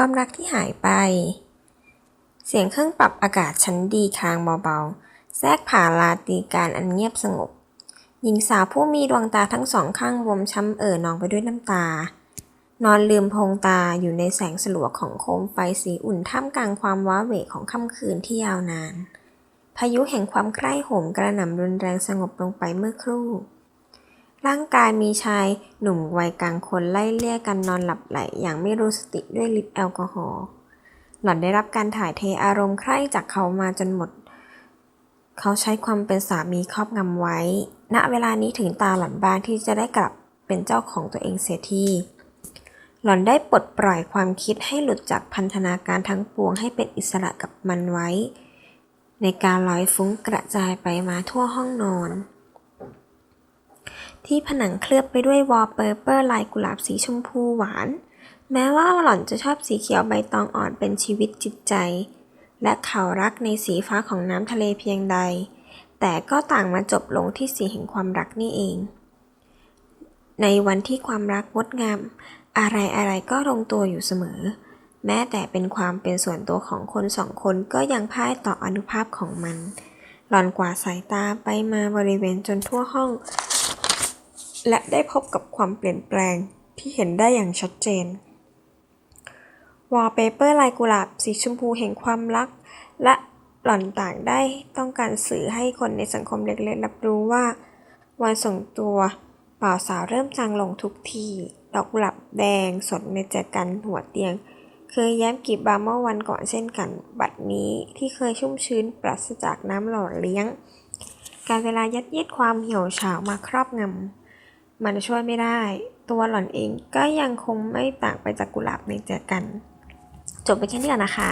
ความรักที่หายไป เสียงเครื่องปรับอากาศชั้นดีคลางเบาๆ แทรกผ่าลาตีการอันเงียบสงบ หญิงสาวผู้มีดวงตาทั้งสองข้างบวมช้ำเอ่อนองไปด้วยน้ำตา นอนลืมโพงตาอยู่ในแสงสลัวของโคมไฟสีอุ่นท่ามกลางความว้าเหวของค่ำคืนที่ยาวนาน พายุแห่งความใคร่โหมกระหน่ำรุนแรงสงบลงไปเมื่อครู่ ร่างกายมีชายหนุ่มวัยกลางคนไล่เลี่ยกันนอนหลับไหลอย่างไม่รู้สติด้วยฤทธิ์แอลกอฮอล์หล่อนได้รับการถ่ายเทอารมณ์ใคร่จากเขามาจนหมด เขาใช้ความเป็นสามีครอบงำไว้ ณ เวลานี้ถึงตาหล่อนบ้างที่จะได้กลับเป็นเจ้าของตัวเองเสียทีหล่อนได้ปลดปล่อยความคิดให้หลุดจากพันธนาการทั้งปวงให้เป็นอิสระกับมันไว้ ในการลอยฟุ้งกระจายไปมาทั่วห้องนอน ที่ผนังเคลือบไปด้วยวอลเปเปอร์ลายกุหลาบสีชมพูหวาน แม้ว่าหล่อนจะชอบสีเขียวใบตองอ่อนเป็นชีวิตจิตใจ และเขารักในสีฟ้าของน้ำทะเลเพียงใด แต่ก็ต่างมาจบลงที่สีแห่งความรักนี่เอง ในวันที่ความรักงดงาม อะไรอะไรก็ลงตัวอยู่เสมอ แม้แต่เป็นความเป็นส่วนตัวของคนสองคนก็ยังพ่ายต่ออนุภาพของมันหล่อนกวาดสายตาไปมาบริเวณจนทั่วห้อง และได้พบกับความเปลี่ยนแปลงที่เห็นได้อย่างชัดเจน วอลเปเปอร์ลายกุหลาบสีชมพูแห่งความรัก และหล่อนต่างได้ต้องการสื่อให้คนในสังคมเล็กๆรับรู้ว่า วันส่งตัวบ่าวสาวเริ่มจางลงทุกที ดอกกุหลาบแดงสดในแจกันหัวเตียง เคยแย้มกีบบาเมื่อวันก่อนเช่นกัน บัดนี้ที่เคยชุ่มชื้นปราศจากน้ำหล่อเลี้ยง การเวลายัดเยียดความเหี่ยวเฉามาครอบงำ มันช่วยไม่ได้ ตัวหล่อนเองก็ยังคงไม่ต่างไปจากกุหลาบในแจกัน จบไปแค่นี้ก่อนนะคะ